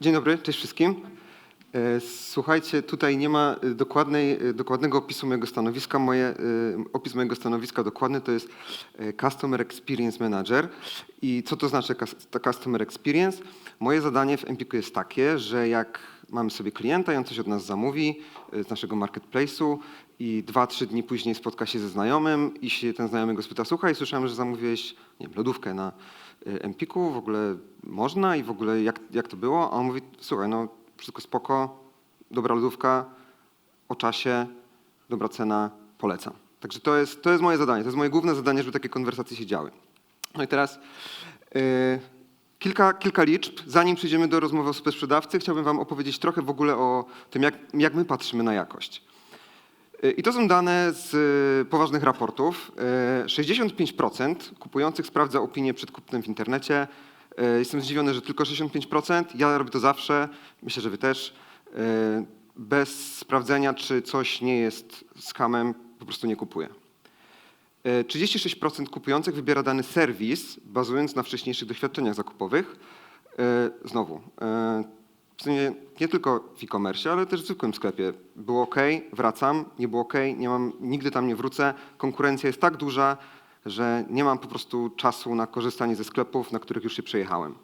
Dzień dobry, cześć wszystkim. E, Słuchajcie, tutaj nie ma e, dokładnej, e, dokładnego opisu mojego stanowiska. Moje, opis mojego stanowiska dokładny to jest Customer Experience Manager. I co to znaczy Customer Experience? Moje zadanie w Empiku jest takie, że jak mamy sobie klienta i on coś od nas zamówi z naszego marketplace'u i dwa, trzy dni później spotka się ze znajomym i się ten znajomy go spyta, słuchaj, słyszałem, że zamówiłeś nie wiem, lodówkę na e, Empiku, w ogóle można i w ogóle jak, jak to było? A on mówi, słuchaj, no wszystko spoko, dobra lodówka, o czasie, dobra cena, polecam. Także to jest, to jest moje zadanie, to jest moje główne zadanie, żeby takie konwersacje się działy. No i teraz yy, kilka, kilka liczb. Zanim przejdziemy do rozmowy o sprzedawcy, chciałbym wam opowiedzieć trochę w ogóle o tym, jak, jak my patrzymy na jakość. Yy, I to są dane z yy, poważnych raportów. Yy, 65% kupujących sprawdza opinię przed kupnem w internecie. Jestem zdziwiony, że tylko 65%. Ja robię to zawsze, myślę, że wy też. Bez sprawdzenia, czy coś nie jest skamem, po prostu nie kupuję. E, 36% kupujących wybiera dany serwis, bazując na wcześniejszych doświadczeniach zakupowych. Znowu, e, sumie nie tylko w e-commerce, ale też w zwykłym sklepie. Było ok, wracam, nie było ok, nie mam, nigdy tam nie wrócę. Konkurencja jest tak duża, że nie mam po prostu czasu na korzystanie ze sklepów, na których już się przejechałem.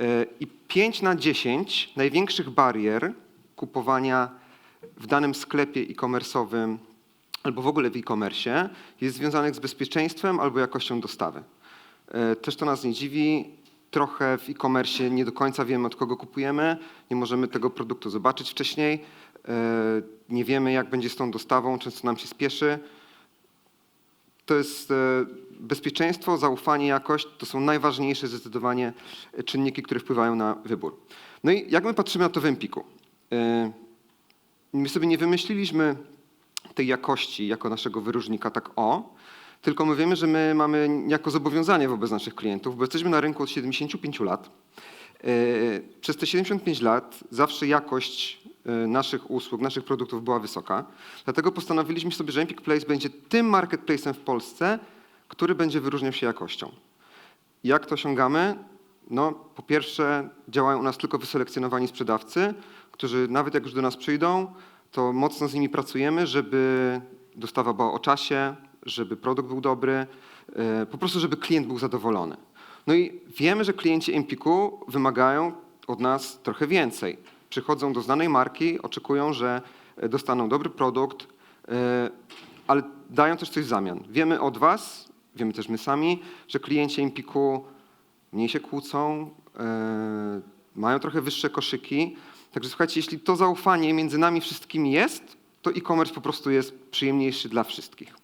E, I 5 na 10 największych barier kupowania w danym sklepie e-commerce'owym albo w ogóle w e-commerce jest związanych z bezpieczeństwem albo jakością dostawy. E, Też to nas nie dziwi. Trochę w e-commerce nie do końca wiemy, od kogo kupujemy, nie możemy tego produktu zobaczyć wcześniej, e, nie wiemy, jak będzie z tą dostawą, często nam się spieszy. To jest e, bezpieczeństwo, zaufanie, jakość to są najważniejsze zdecydowanie e, czynniki, które wpływają na wybór. No i jak my patrzymy na to w Empiku? My sobie nie wymyśliliśmy tej jakości jako naszego wyróżnika tak o, tylko my wiemy, że my mamy jako zobowiązanie wobec naszych klientów, bo jesteśmy na rynku od 75 lat. E, Przez te 75 lat zawsze jakość e, naszych usług, naszych produktów była wysoka. Dlatego postanowiliśmy sobie, że Empik Place będzie tym marketplacem w Polsce, który będzie wyróżniał się jakością. Jak to osiągamy? No, po pierwsze, działają u nas tylko wyselekcjonowani sprzedawcy, którzy nawet jak już do nas przyjdą, to mocno z nimi pracujemy, żeby dostawa była o czasie, żeby produkt był dobry, e, po prostu, żeby klient był zadowolony. No i wiemy, że klienci Empiku wymagają od nas trochę więcej. Przychodzą do znanej marki, oczekują, że dostaną dobry produkt, e, ale dają też coś w zamian. Wiemy od was, wiemy też my sami, że klienci Empiku mniej się kłócą, e, mają trochę wyższe koszyki. Także słuchajcie, jeśli to zaufanie między nami wszystkimi jest, to e-commerce po prostu jest przyjemniejszy dla wszystkich.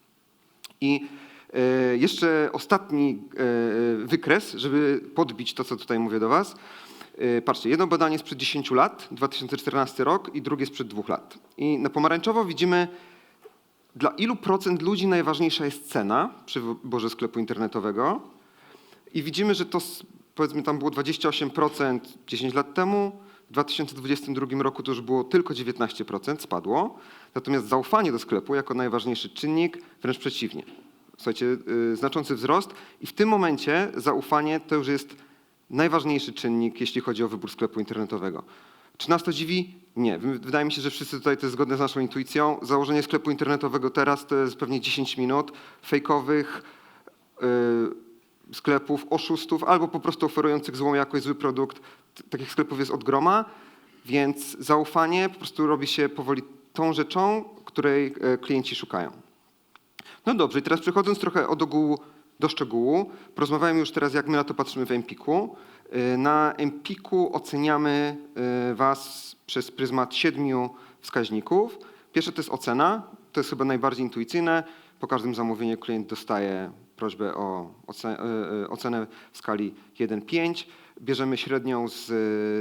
I e, jeszcze ostatni e, wykres, żeby podbić to, co tutaj mówię do Was. E, Patrzcie, jedno badanie sprzed 10 lat, 2014 rok i drugie sprzed dwóch lat. I na pomarańczowo widzimy, dla ilu procent ludzi najważniejsza jest cena przy wyborze sklepu internetowego. I widzimy, że to powiedzmy tam było 28% 10 lat temu, w 2022 roku to już było tylko 19%, spadło. Natomiast zaufanie do sklepu jako najważniejszy czynnik wręcz przeciwnie. Słuchajcie, yy, znaczący wzrost i w tym momencie zaufanie to już jest najważniejszy czynnik, jeśli chodzi o wybór sklepu internetowego. Czy nas to dziwi? Nie. Wy- Wydaje mi się, że wszyscy tutaj to jest zgodne z naszą intuicją. Założenie sklepu internetowego teraz to jest pewnie 10 minut fejkowych, y, sklepów, oszustów albo po prostu oferujących złą jakość, zły produkt. Takich sklepów jest od groma, więc zaufanie po prostu robi się powoli tą rzeczą, której e, klienci szukają. No dobrze, i teraz przechodząc trochę od ogółu do szczegółu, porozmawiamy już teraz, jak my na to patrzymy w Empiku. Y, Na Empiku oceniamy y, Was przez pryzmat siedmiu wskaźników. Pierwsze to jest ocena, to jest chyba najbardziej intuicyjne. Po każdym zamówieniu klient dostaje prośbę o y, y, ocenę w skali 1-5. Bierzemy średnią z,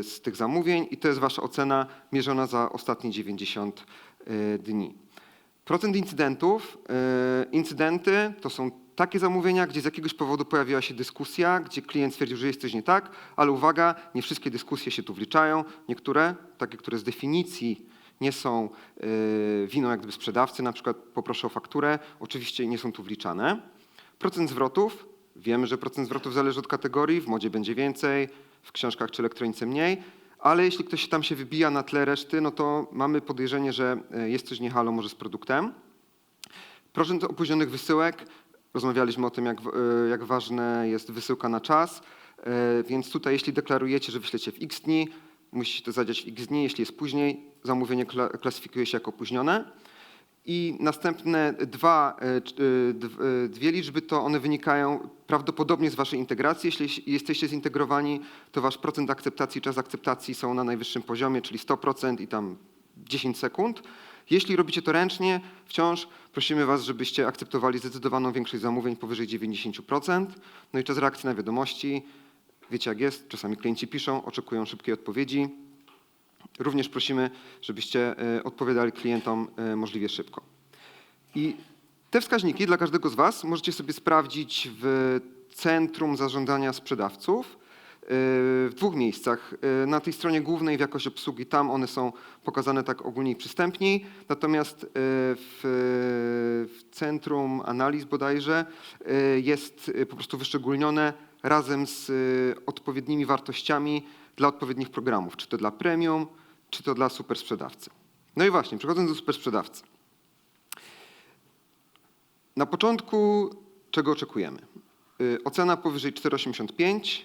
z tych zamówień i to jest Wasza ocena mierzona za ostatnie 90 y, dni. Procent incydentów. e, Incydenty to są takie zamówienia, gdzie z jakiegoś powodu pojawiła się dyskusja, gdzie klient stwierdził, że jest coś nie tak, ale uwaga, nie wszystkie dyskusje się tu wliczają. Niektóre, takie, które z definicji nie są e, winą jak gdyby sprzedawcy, na przykład poproszę o fakturę, oczywiście nie są tu wliczane. Procent zwrotów Wiemy, że procent zwrotów zależy od kategorii, w modzie będzie więcej, w książkach czy elektronice mniej, ale jeśli ktoś tam się wybija na tle reszty, no to mamy podejrzenie, że e, jest coś nie halo może z produktem. Procent opóźnionych wysyłek. Rozmawialiśmy o tym, jak, e, jak ważne jest wysyłka na czas, E, więc tutaj jeśli deklarujecie, że wyślecie w x dni, musicie to zadziać w x dni. Jeśli jest później, zamówienie kla- klasyfikuje się jako opóźnione. I następne dwa, e, e, e, dwie liczby to one wynikają prawdopodobnie z waszej integracji. Jeśli jesteście zintegrowani, to wasz procent akceptacji, czas akceptacji są na najwyższym poziomie, czyli 100% i tam 10 sekund. Jeśli robicie to ręcznie, wciąż prosimy was, żebyście akceptowali zdecydowaną większość zamówień powyżej 90%. No i czas reakcji na wiadomości. Wiecie jak jest, czasami klienci piszą, oczekują szybkiej odpowiedzi. Również prosimy, żebyście e, odpowiadali klientom e, możliwie szybko. I te wskaźniki dla każdego z Was możecie sobie sprawdzić w Centrum Zarządzania Sprzedawców e, w dwóch miejscach. Na tej stronie głównej w jakość obsługi, tam one są pokazane tak ogólnie i przystępniej, natomiast w, w Centrum Analiz bodajże jest po prostu wyszczególnione razem z odpowiednimi wartościami dla odpowiednich programów, czy to dla premium, czy to dla super sprzedawcy. No i właśnie, przechodząc do super sprzedawcy. Na początku czego oczekujemy? Y, Ocena powyżej 4,85,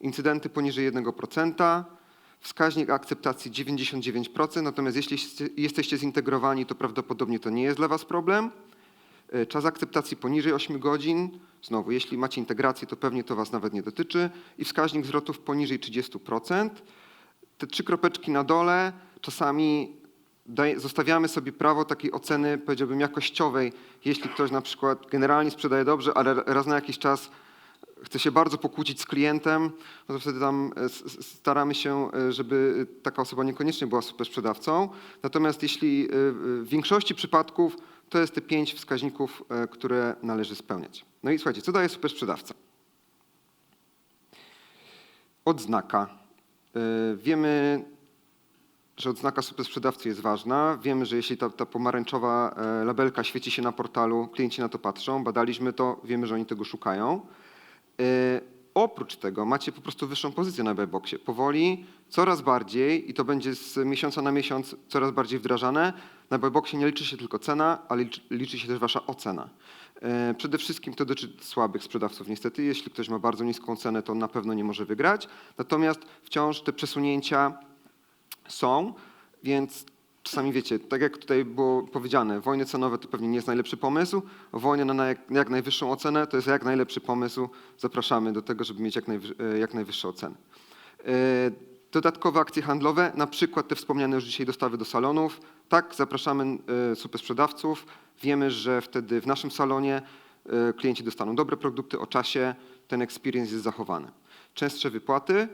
incydenty poniżej 1%, wskaźnik akceptacji 99%, natomiast jeśli jeste- jesteście zintegrowani, to prawdopodobnie to nie jest dla Was problem. Y, Czas akceptacji poniżej 8 godzin. Znowu, jeśli macie integrację, to pewnie to Was nawet nie dotyczy. I wskaźnik zwrotów poniżej 30%. Te trzy kropeczki na dole czasami daje, zostawiamy sobie prawo takiej oceny, powiedziałbym, jakościowej. Jeśli ktoś na przykład generalnie sprzedaje dobrze, ale raz na jakiś czas chce się bardzo pokłócić z klientem, no to wtedy tam e, staramy się, e, żeby taka osoba niekoniecznie była super sprzedawcą. Natomiast jeśli e, w większości przypadków to jest te pięć wskaźników, e, które należy spełniać. No i słuchajcie, co daje super sprzedawca? Odznaka. E, Wiemy, że odznaka super sprzedawcy jest ważna. Wiemy, że jeśli ta, ta pomarańczowa e, labelka świeci się na portalu, klienci na to patrzą, badaliśmy to, wiemy, że oni tego szukają. Oprócz tego macie po prostu wyższą pozycję na Buyboxie. Powoli, coraz bardziej, i to będzie z miesiąca na miesiąc coraz bardziej wdrażane, na Buyboxie nie liczy się tylko cena, ale liczy, się też wasza ocena. E, Przede wszystkim to dotyczy słabych sprzedawców niestety. Jeśli ktoś ma bardzo niską cenę, to on na pewno nie może wygrać. Natomiast wciąż te przesunięcia są, więc czasami wiecie, tak jak tutaj było powiedziane, wojny cenowe to pewnie nie jest najlepszy pomysł, wojny na jak, jak najwyższą ocenę to jest jak najlepszy pomysł. Zapraszamy do tego, żeby mieć jak, e, jak najwyższe oceny. E, Dodatkowe akcje handlowe, na przykład te wspomniane już dzisiaj dostawy do salonów. Tak, zapraszamy e, super sprzedawców. Wiemy, że wtedy w naszym salonie e, klienci dostaną dobre produkty o czasie, ten experience jest zachowany. Częstsze wypłaty,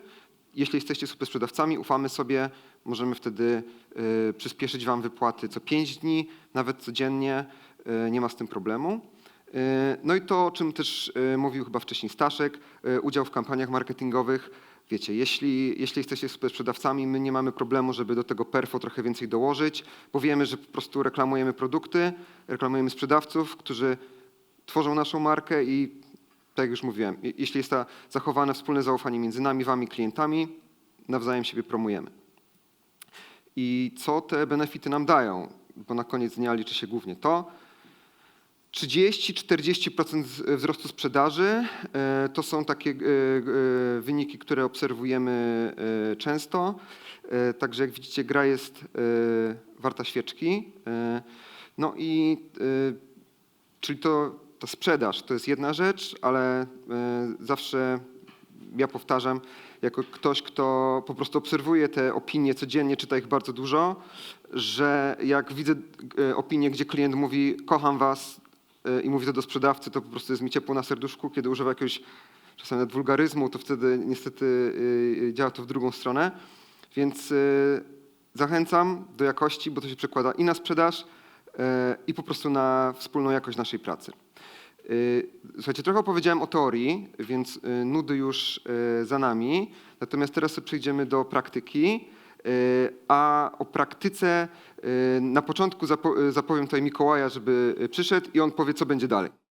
jeśli jesteście super sprzedawcami, ufamy sobie, możemy wtedy y, przyspieszyć Wam wypłaty co 5 dni, nawet codziennie, nie ma z tym problemu. No i to, o czym też mówił chyba wcześniej Staszek, udział w kampaniach marketingowych. Wiecie, jeśli, jeśli jesteście sprzedawcami, my nie mamy problemu, żeby do tego perfo trochę więcej dołożyć, bo wiemy, że po prostu reklamujemy produkty, reklamujemy sprzedawców, którzy tworzą naszą markę i tak jak już mówiłem, je- jeśli jest ta zachowane wspólne zaufanie między nami, wami, klientami, nawzajem siebie promujemy. I co te benefity nam dają? Bo na koniec dnia liczy się głównie to. 30-40% z- wzrostu sprzedaży e, to są takie e, e, wyniki, które obserwujemy e, często. E, Także jak widzicie, gra jest e, warta świeczki. E, No i e, Czyli to ta sprzedaż to jest jedna rzecz, ale e, zawsze ja powtarzam, jako ktoś, kto po prostu obserwuje te opinie codziennie, czyta ich bardzo dużo, że jak widzę e, opinię, gdzie klient mówi kocham was e, i mówi to do sprzedawcy, to po prostu jest mi ciepło na serduszku, kiedy używa jakiegoś czasami nawet wulgaryzmu, to wtedy niestety e, działa to w drugą stronę. Więc zachęcam do jakości, bo to się przekłada i na sprzedaż, i po prostu na wspólną jakość naszej pracy. Y, Słuchajcie, trochę opowiedziałem o teorii, więc y, nudy już y, za nami. Natomiast teraz przejdziemy do praktyki. Y, A o praktyce y, na początku zapo- zapowiem tutaj Mikołaja, żeby przyszedł i on powie, co będzie dalej.